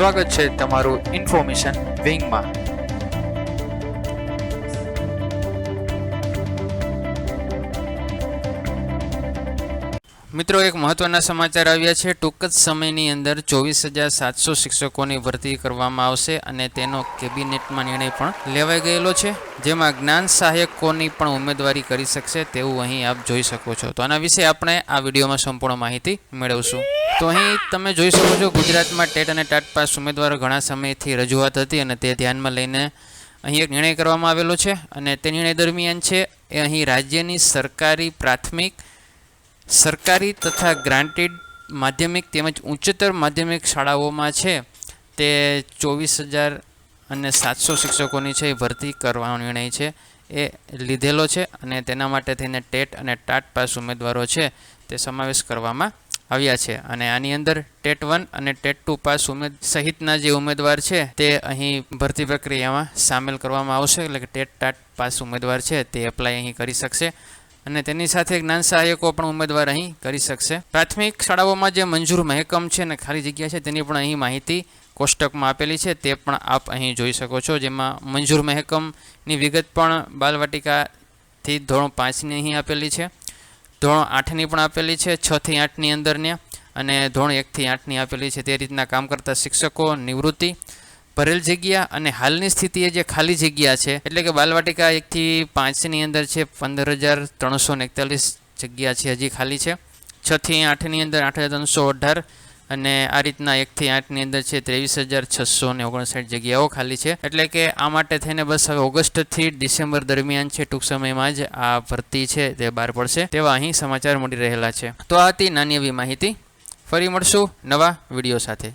સ્વાગત છે તમારું ઇન્ફોર્મેશન વિંગમાં. મિત્રો, એક મહત્વના સમાચાર આવ્યા છે. ટૂંક જ સમયની અંદર ચોવીસ હજાર સાતસો શિક્ષકોની ભરતી કરવામાં આવશે અને તેનો કેબિનેટમાં નિર્ણય પણ લેવાઈ ગયેલો છે. જેમાં જ્ઞાન સહાયકોની પણ ઉમેદવારી કરી શકશે તેવું અહીં આપ જોઈ શકો છો. તો આના વિશે આપણે આ વિડીયોમાં સંપૂર્ણ માહિતી મેળવશું. તો અહીં તમે જોઈ શકો છો, ગુજરાતમાં ટેટ અને ટાટ પાસ ઉમેદવારો ઘણા સમયથી રજૂઆત હતી અને તે ધ્યાનમાં લઈને અહીં એક નિર્ણય કરવામાં આવેલો છે. અને તે નિર્ણય દરમિયાન છે, એ અહીં રાજ્યની સરકારી પ્રાથમિક સરકારી તથા ગ્રાન્ટેડ માધ્યમિક તેમજ ઉચ્ચતર માધ્યમિક શાળાઓમાં છે તે ચોવીસ હજાર અને સાતસો શિક્ષકોની છે એ ભરતી કરવાનો નિર્ણય છે. એ લીધેલો છે અને તેના માટે થઈને ટેટ અને ટાટ પાસ ઉમેદવારો છે તે સમાવેશ કરવામાં આવ્યા છે. અને આની અંદર ટેટ વન અને ટેટ ટુ પાસ ઉમેદ સહિતના જે ઉમેદવાર છે તે અહીં ભરતી પ્રક્રિયામાં સામેલ કરવામાં આવશે. એટલે કે ટેટ, ટાટ પાસ ઉમેદવાર છે તે એપ્લાય અહીં કરી શકશે. અને તેની સાથે જ્ઞાન સહાયકો પણ ઉમેદવાર અહીં કરી શકશે. પ્રાથમિક શાળાઓમાં જે મંજૂર મહેકમ છે અને ખાલી જગ્યા છે તેની પણ અહીં માહિતી કોષ્ટકમાં આપેલી છે. તે પણ આપ અહીં જોઈ શકો છો. જેમાં મંજૂર મહેકમની વિગત પણ બાલવાટિકાથી ધોરણ પાંચની અહીં આપેલી છે. ધોરણ આઠની પણ આપેલી છે, છથી આઠની અંદરને. અને ધોરણ એકથી આઠની આપેલી છે. તે રીતના કામ કરતા શિક્ષકો નિવૃત્તિ ભરેલ જગ્યા અને હાલની સ્થિતિએ જે ખાલી જગ્યા છે, એટલે કે બાલવાટિકા એકથી પાંચની અંદર છે, પંદર હજાર ત્રણસો ને એકતાલીસ જગ્યા છે હજી ખાલી છે. છથી આઠની અંદર આઠ હજાર ત્રણસો અઢાર અને આ રીતના એકથી આઠની અંદર છે, ત્રેવીસ હજાર છસો ને ઓગણસાઠ જગ્યાઓ ખાલી છે. એટલે કે આ માટે થઈને બસ હવે ઓગસ્ટથી ડિસેમ્બર દરમિયાન છે, ટૂંક સમયમાં જ આ ભરતી છે તે બહાર પડશે. તેવા અહીં સમાચાર મળી રહેલા છે. તો આ હતી નાની એવી માહિતી. ફરી મળશું નવા વીડિયો સાથે.